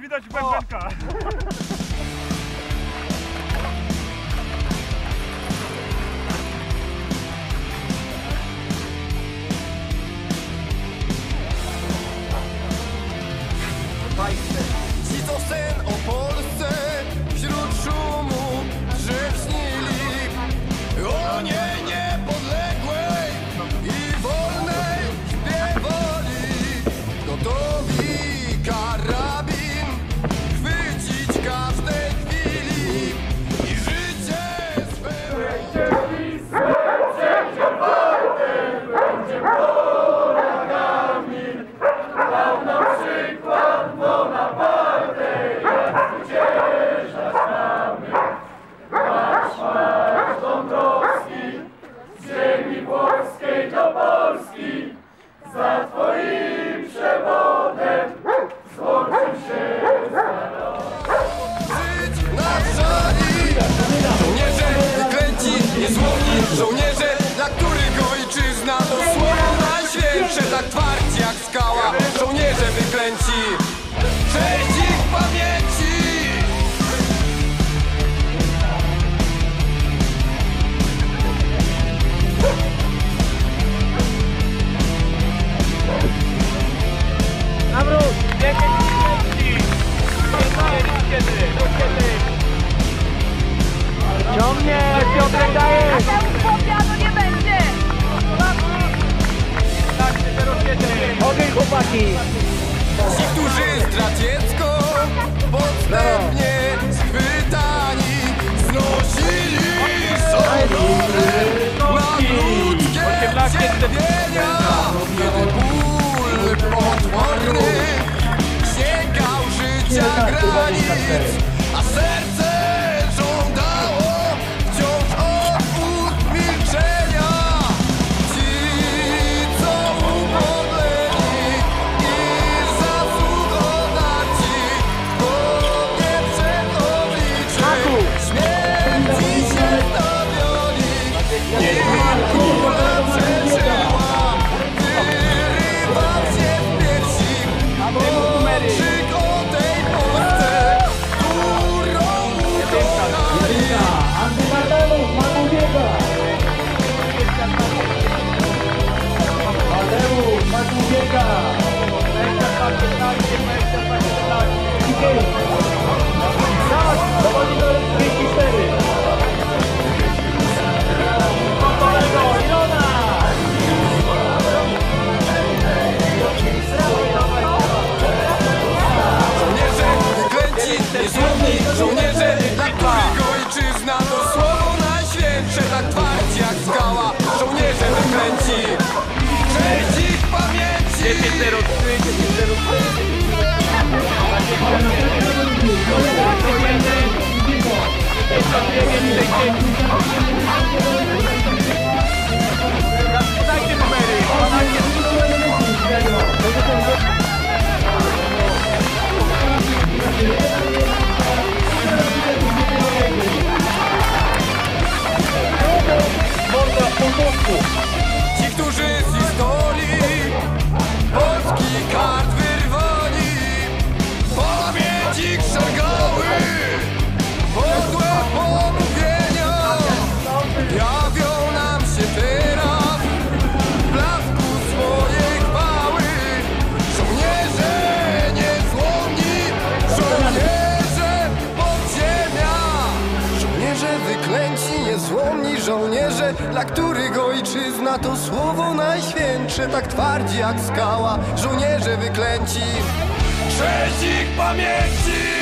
Widać bębenka. pamięci Cześć ich pamięci Nawrót, dzięki pamięci Poznałeś kiedy, do kiedy Ciągnie, Piotrek daje! A tam nie będzie! Tak Ogień chłopaki! którzy straciecko podstępnie solteros. Wyklęci, niezłomni żołnierze Dla których ojczyzna to słowo najświętsze Tak twardzi jak skała Żołnierze wyklęci Cześć ich pamięci!